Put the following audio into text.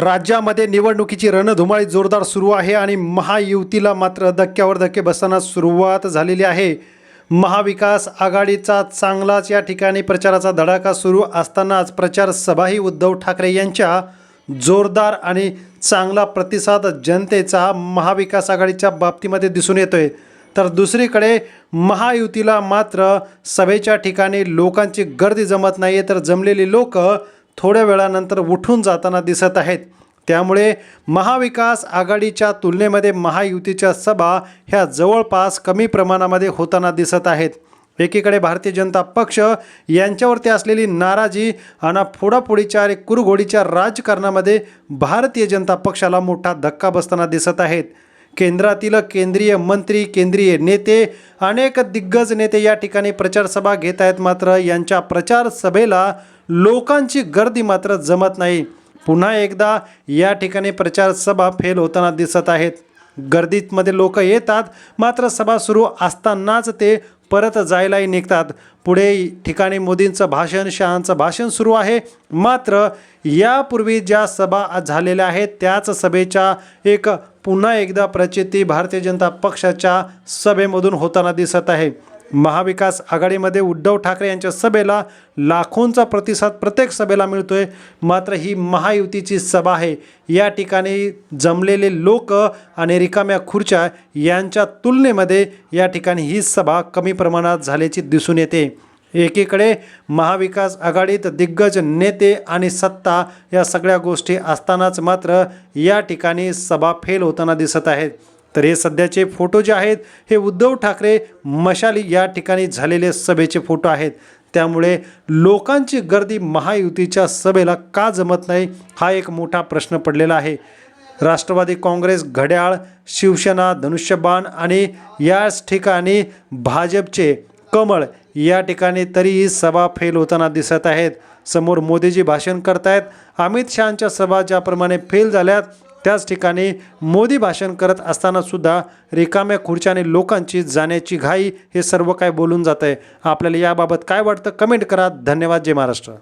राज्यामध्ये निवडणुकीची रणधुमाळी जोरदार सुरू आहे आणि महायुतीला मात्र धक्क्यावर धक्के बसताना सुरुवात झालेली आहे. महाविकास आघाडीचा चांगलाच या ठिकाणी प्रचाराचा धडाका सुरू असतानाच प्रचार सभाही उद्धव ठाकरे यांच्या जोरदार आणि चांगला प्रतिसाद जनतेचा महाविकास आघाडीच्या बाबतीमध्ये दिसून येतोय. तर दुसरीकडे महायुतीला मात्र सभेच्या ठिकाणी लोकांची गर्दी जमत नाही तर जमलेली लोक थोड्या वेळानंतर उठून जाताना दिसत आहेत. त्यामुळे महाविकास आघाडीच्या तुलनेमध्ये महायुतीच्या सभा ह्या जवळपास कमी प्रमाणामध्ये होताना दिसत आहेत. एकीकडे भारतीय जनता पक्ष यांच्यावरती असलेली नाराजी आणि फोडाफोडीच्या आणि कुरघोडीच्या राजकारणामध्ये भारतीय जनता पक्षाला मोठा धक्का बसताना दिसत आहेत. केंद्रातील केंद्रीय मंत्री केंद्रीय नेते अनेक दिग्गज नेते या ठिकाणी प्रचारसभा घेत आहेत. मात्र यांच्या प्रचार सभेला लोकांची गर्दी मात्र जमत नाही. पुन्हा एकदा या ठिकाणी प्रचार सभा फेल होताना दिसत आहेत. गर्दीतमध्ये लोक येतात मात्र सभा सुरू असतानाच ते परत जायलाही निघतात. पुढे ठिकाणी मोदींचं भाषण शहांचं भाषण सुरू आहे. मात्र यापूर्वी ज्या सभा झालेल्या आहेत त्याच सभेच्या एक पुन्हा एकदा प्रचिती भारतीय जनता पक्षाच्या सभेमधून होताना दिसत आहे. महाविकास आघाडीमध्ये उद्धव ठाकरे यांच्या सभेला लाखोंचा प्रतिसाद प्रत्येक सभेला मिळतो आहे मात्र ही महायुतीची सभा आहे. या ठिकाणी जमलेले लोक आणि रिकाम्या खुर्च्या यांच्या तुलनेमध्ये या ठिकाणी ही सभा कमी प्रमाणात झाल्याची दिसून येते. एकीकडे महाविकास आघाडीत दिग्गज नेते आणि सत्ता या सगळ्या गोष्टी असतानाच मात्र या ठिकाणी सभा फेल होताना दिसत आहेत. तर हे सध्याचे फोटो जे आहेत हे उद्धव ठाकरे मशाली या ठिकाणी झालेले सभेचे फोटो आहेत. त्यामुळे लोकांची गर्दी महायुतीच्या सभेला का जमत नाही हा एक मोठा प्रश्न पडलेला आहे. राष्ट्रवादी काँग्रेस घड्याळ शिवसेना धनुष्यबाण आणि याच ठिकाणी भाजपचे कमळ या ठिकाणी तरीही सभा फेल होताना दिसत आहेत. समोर मोदीजी भाषण करतायत. अमित शहांच्या सभा ज्याप्रमाणे फेल झाल्यात त्याच ठिकाणी मोदी भाषण करत असतानासुद्धा रिकाम्या रिकाम्या खुर्च्याने लोकांची जाण्याची घाई हे सर्व काय बोलून जात आहे आपल्याला याबाबत काय वाटतं? कमेंट करा. धन्यवाद. जय महाराष्ट्र.